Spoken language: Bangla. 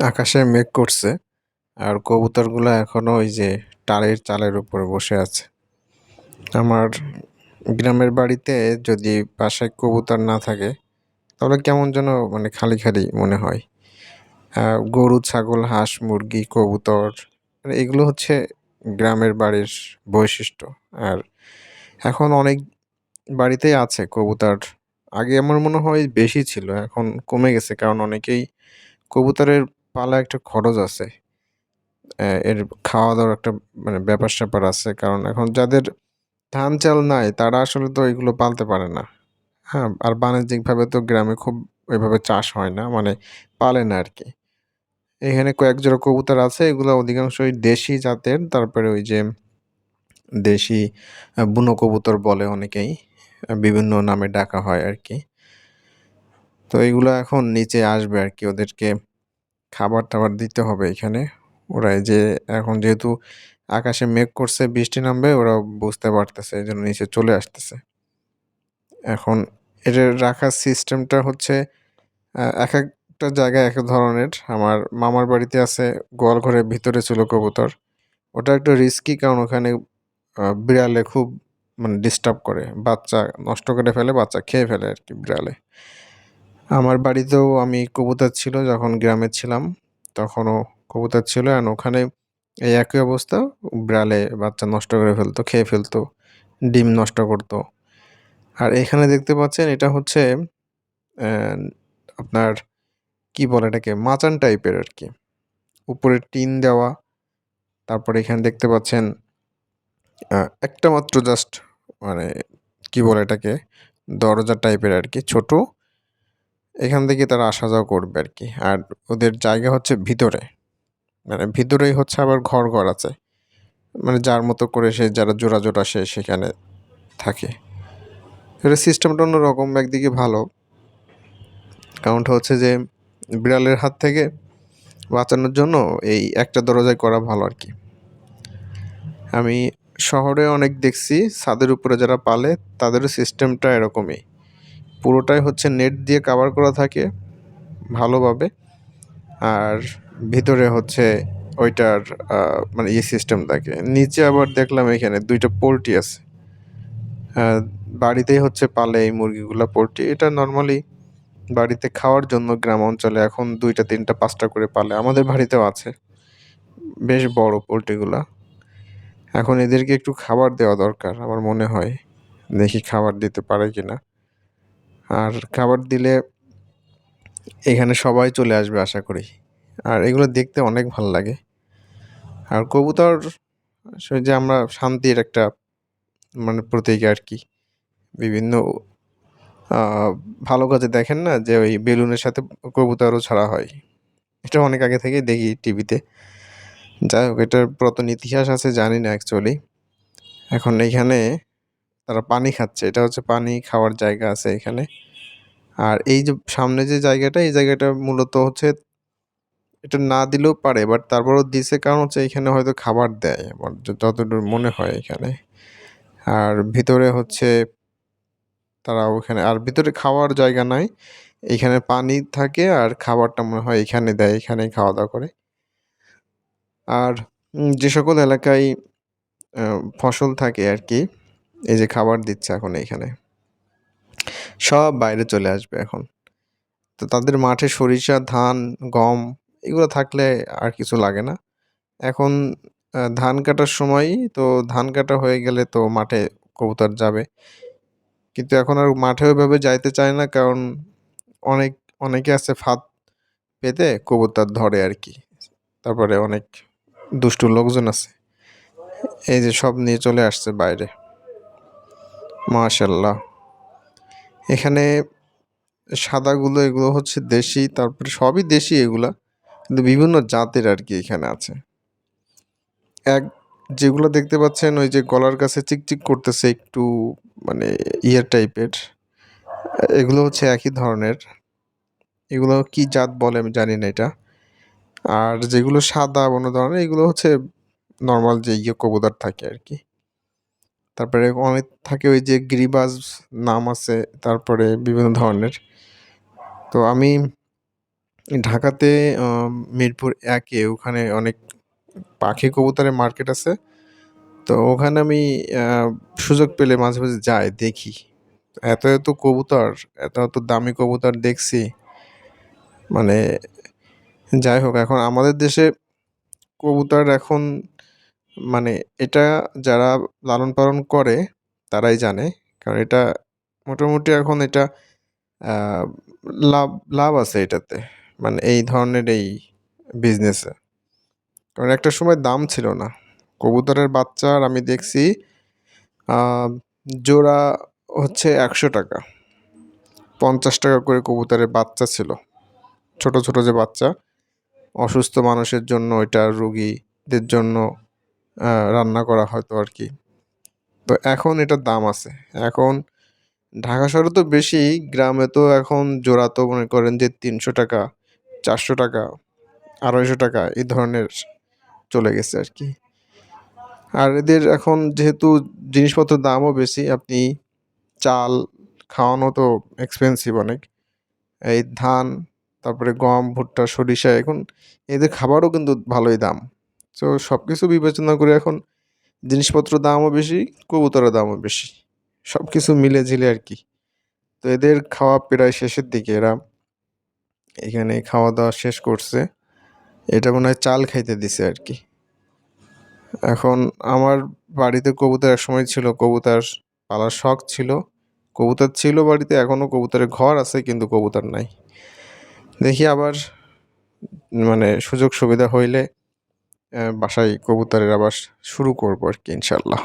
আকাশে মেঘ করছে আর কবুতরগুলো এখনও ওই যে টালির চালের উপরে বসে আছে। আমার গ্রামের বাড়িতে যদি বাসায় কবুতর না থাকে, তাহলে কেমন যেন মানে খালি খালি মনে হয়। গরু, ছাগল, হাঁস, মুরগি, কবুতর মানে এগুলো হচ্ছে গ্রামের বাড়ির বৈশিষ্ট্য। আর এখন অনেক বাড়িতেই আছে কবুতর। আগে আমার মনে হয় বেশি ছিল, এখন কমে গেছে, কারণ অনেকেই কবুতরের পালা একটা খরচ আছে। এর খাওয়া দাওয়ার একটা মানে ব্যাপার স্যাপার আছে। কারণ এখন যাদের ধান চাল নাই, তারা আসলে তো এগুলো পালতে পারে না। হ্যাঁ আর বাণিজ্যিকভাবে তো গ্রামে খুব ওইভাবে চাষ হয় না মানে পালে না আর কি এখানে কয়েক জোড়া কবুতর আছে, এগুলো অধিকাংশই দেশি জাতের। তারপরে ওই যে দেশি বুনো কবুতর বলে অনেকেই বিভিন্ন নামে ডাকা হয় আর কি তো এগুলো এখন নিচে আসবে আর কি ওদেরকে খাবার টাবার দিতে হবে এখানে। ওরা যে এখন যেহেতু আকাশে মেঘ করছে, বৃষ্টি নামবে ওরা বুঝতে পারতেছে, এই জন্য নিচে চলে আসতেছে। এখন এটা রাখার সিস্টেমটা হচ্ছে এক একটা জায়গায় এক এক ধরনের। আমার মামার বাড়িতে আছে গোয়াল ঘরের ভিতরে ছিল কবুতর। ওটা একটু রিস্কি কারণ ওখানে বিড়ালে খুব মানে ডিস্টার্ব করে। বাচ্চা নষ্ট করে ফেলে, বাচ্চা খেয়ে ফেলে আর কি বিড়ালে। আমার বাড়িতেও আমি কবুতর ছিল, যখন গ্রামে ছিলাম, তখনও কবুতর ছিল আর ওখানে এই একই অবস্থা, বিড়ালে বাচ্চা নষ্ট করে ফেলতো, খেয়ে ফেলতো, ডিম নষ্ট করতো। আর এখানে দেখতে পাচ্ছেন, এটা হচ্ছে আপনার কি বলে এটাকে, মাচান টাইপের আর কি উপরে টিন দেওয়া, তারপরে এখানে দেখতে পাচ্ছেন একটা মাত্র জাস্ট মানে কি বলে এটাকে, দরজা টাইপের আর কি ছোট। এখান থেকে তারা আসা যাওয়া করবে আর কি। আর ওদের জায়গা হচ্ছে ভিতরে। মানে ভিতরেই হচ্ছে আবার ঘর ঘর আছে। মানে যার মতো করে সে, যারা জোড়া জোড়া সে সেখানে থাকে। এটা সিস্টেমটা অন্যরকম, একদিকে ভালো। কারণটা হচ্ছে যে, বিড়ালের হাত থেকে বাঁচানোর জন্য এই একটা দরজায় করা ভালো আর কি। আমি শহরে অনেক দেখছি, ছাদের উপরে যারা পালে, তাদেরও সিস্টেমটা এরকমই। পুরোটাই হচ্ছে নেট দিয়ে কাভার করা থাকে ভালোভাবে। আর ভিতরে হচ্ছে ওইটার মানে ইয়ে সিস্টেম থাকে। নিচে আবার দেখলাম এখানে দুইটা পোলট্রি আছে। বাড়িতেই হচ্ছে পালে এই মুরগিগুলা পোলট্রি। এটা নর্মালি বাড়িতে খাওয়ার জন্য গ্রাম অঞ্চলে এখন দুইটা, তিনটা, পাঁচটা করে পালে। আমাদের বাড়িতেও আছে। বেশ বড় পোলট্রিগুলা। এখন এদেরকে একটু খাবার দেওয়া দরকার, আমার মনে হয়। দেখি খাবার দিতে পারে কিনা। আর খাবার দিলে এখানে সবাই চলে আসবে আশা করি। আর এগুলো দেখতে অনেক ভালো লাগে। আর কবুতর যে আমরা শান্তির একটা মানে প্রতীক আর কি। বিভিন্ন ভালো কাজে দেখেন না যে ওই বেলুনের সাথে কবুতরও ছাড়া হয়। এটা অনেক আগে থেকেই দেখি টিভিতে। যাই হোক, এটার পুরাতন ইতিহাস আছে, জানি না অ্যাকচুয়ালি এখন এইখানে তারা পানি খাচ্ছে। এটা হচ্ছে পানি খাওয়ার জায়গা আছে এখানে। আর এই যে সামনে যে জায়গাটা, এই জায়গাটা মূলত হচ্ছে এটা না দিলেও পারে বাট তারপরও দিছে কারণ হচ্ছে এখানে হয়তো খাবার দেয়, আমার যতদূর মনে হয় এখানে। আর ভিতরে হচ্ছে তারা ওখানে, আর ভিতরে খাওয়ার জায়গা নাই। এখানে পানি থাকে আর খাবারটা মনে হয় এখানে দেয়, এখানেই খাওয়া দাওয়া করে। আর যে সকল এলাকায় ফসল থাকে আর কি এই যে খাবার দিচ্ছে এখন এইখানে। সব বাইরে চলে আসবে এখন। তো তাদের মাঠে সরিষা, ধান, গম এগুলো থাকলে আর কিছু লাগে না। এখন ধান কাটার সময় তো ধান কাটা হয়ে গেলে তো মাঠে কবুতর যাবে। কিন্তু এখন আর মাঠে ওইভাবে যাইতে চায় না কারণ অনেক, অনেকে আছে ফাঁদ পেতে কবুতর ধরে আর কি। তারপরে অনেক দুষ্টু লোকজন আছে। এই যে সব নিয়ে চলে আসছে বাইরে। মাশাল্লাহ এখানে সাদাগুলো, এগুলো হচ্ছে দেশি, তারপরে সবই দেশি এগুলা। কিন্তু বিভিন্ন জাতের আর কি এখানে আছে। এক, যেগুলো দেখতে পাচ্ছেন, ওই যে গলার কাছে চিকচিক করতেছে একটু মানে ইয়ার টাইপের। এগুলো হচ্ছে একই ধরনের। এগুলো কি জাত বলে আমি জানি না এটা। আর যেগুলো সাদা অন্য ধরনের, এগুলো হচ্ছে নর্মাল যে ইয়ে কবুতর থাকে আর কি তারপরে অনেক থাকে ওই যে গিরিবাজ নাম আছে, তারপরে বিভিন্ন ধরনের। তো আমি ঢাকাতে মিরপুর একে, ওখানে অনেক পাখি কবুতরের মার্কেট আছে। তো ওখানে আমি সুযোগ পেলে মাঝে মাঝে যাই, দেখি। এত এত কবুতর, এত এত দামি কবুতর দেখছি। মানে যাই হোক, এখন আমাদের দেশে কবুতর এখন মানে এটা যারা লালন পালন করে, তারাই জানে। কারণ এটা মোটামুটি এখন এটা লাভ লাভ আছে এটাতে। মানে এই ধরনের এই বিজনেসে কারণ একটা সময় দাম ছিল না। কবুতরের বাচ্চার আমি দেখছি জোড়া হচ্ছে একশো টাকা। পঞ্চাশ টাকা করে কবুতরের বাচ্চা ছিল। ছোট ছোট যে বাচ্চা, অসুস্থ মানুষের জন্য এটা রুগীদের জন্য রান্না করা হয়তো আর কি। তো এখন এটার দাম আছে। এখন ঢাকা শহরে তো বেশি, গ্রামে তো এখন জোড়া তো মনে করেন যে তিনশো টাকা, চারশো টাকা, আড়াইশো টাকা এই ধরনের চলে গেছে আর কি। আর এদের এখন যেহেতু জিনিসপত্রের দামও বেশি, আপনি চাল খাওয়ানো তো এক্সপেন্সিভ অনেক। এই ধান, তারপরে গম, ভুট্টা, সরিষা, এখন এদের খাবারও কিন্তু ভালোই দাম। তো সব কিছু বিবেচনা করে এখন জিনিসপত্র দামও বেশি, কবুতরের দামও বেশি। সব কিছু মিলে ঝিলে আর কি। তো এদের খাওয়া প্রায় শেষের দিকে এরা এখানে খাওয়া দাওয়া শেষ করছে। এটা মনে হয় চাল খাইতে দিছে আর কি। এখন আমার বাড়িতে কবুতর এক সময় ছিল, কবুতর পালার শখ ছিল। কবুতর ছিল বাড়িতে এখনও কবুতরের ঘর আছে, কিন্তু কবুতর নাই। দেখি আবার মানে সুযোগ সুবিধা হইলে বাসায় কবুতরের আবাস শুরু করব আর কি ইনশাল্লাহ